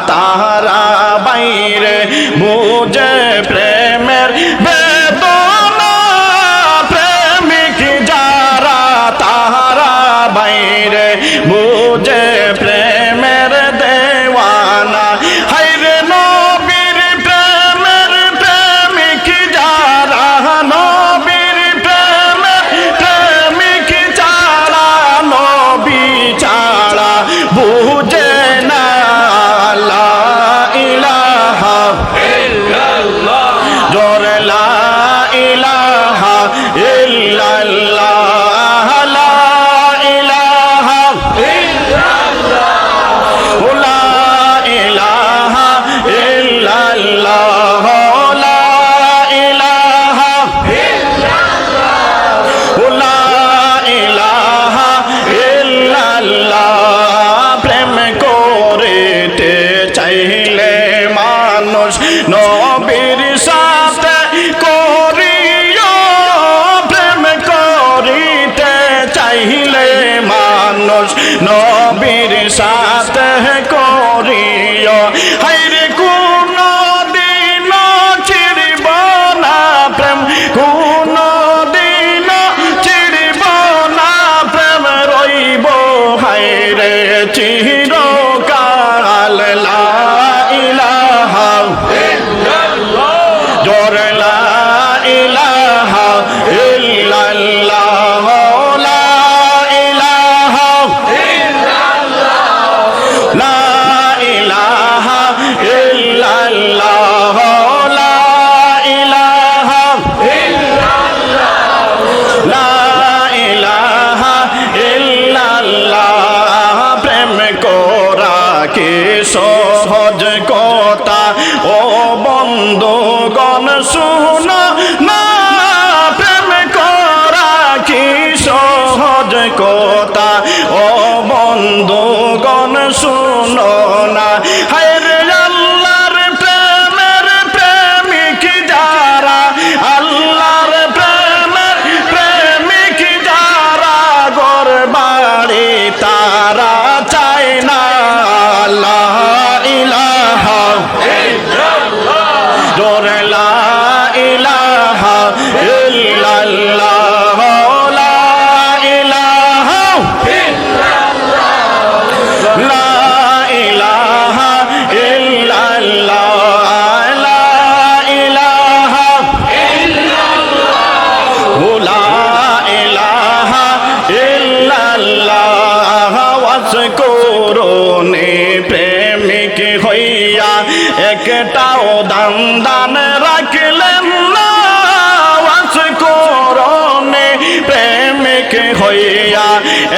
দাতা No. কে সহজ ক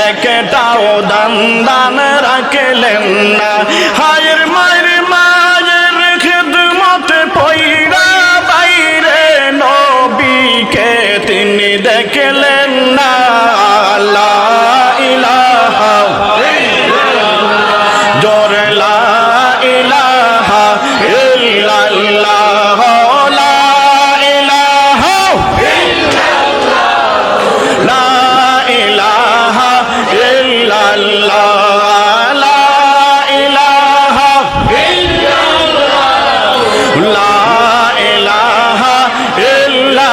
একটাও দান দান রাখলেন না হায়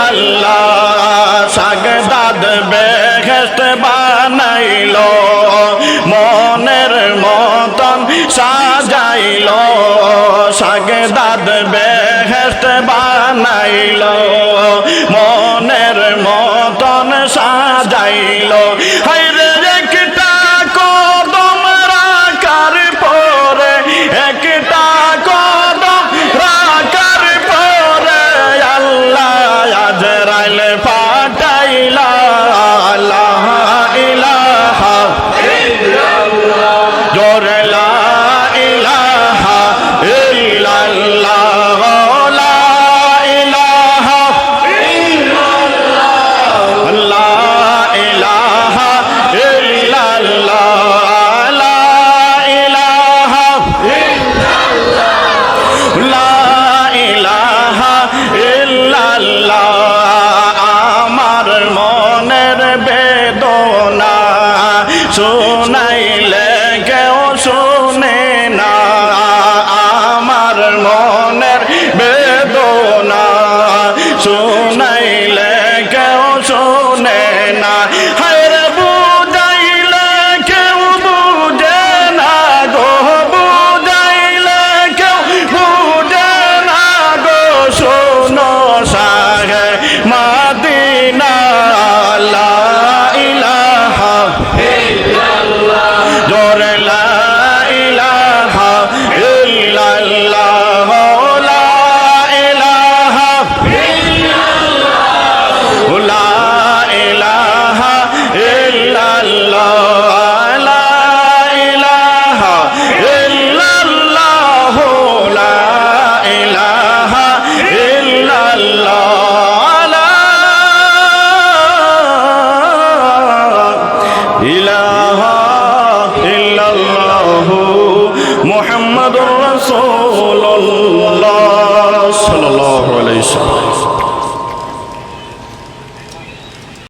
আল্লাহ সাগদাদ বেহেস্ত বানাইল মনের মতন সাজাইল সাগদাদ বেহেস্ত বানাইল।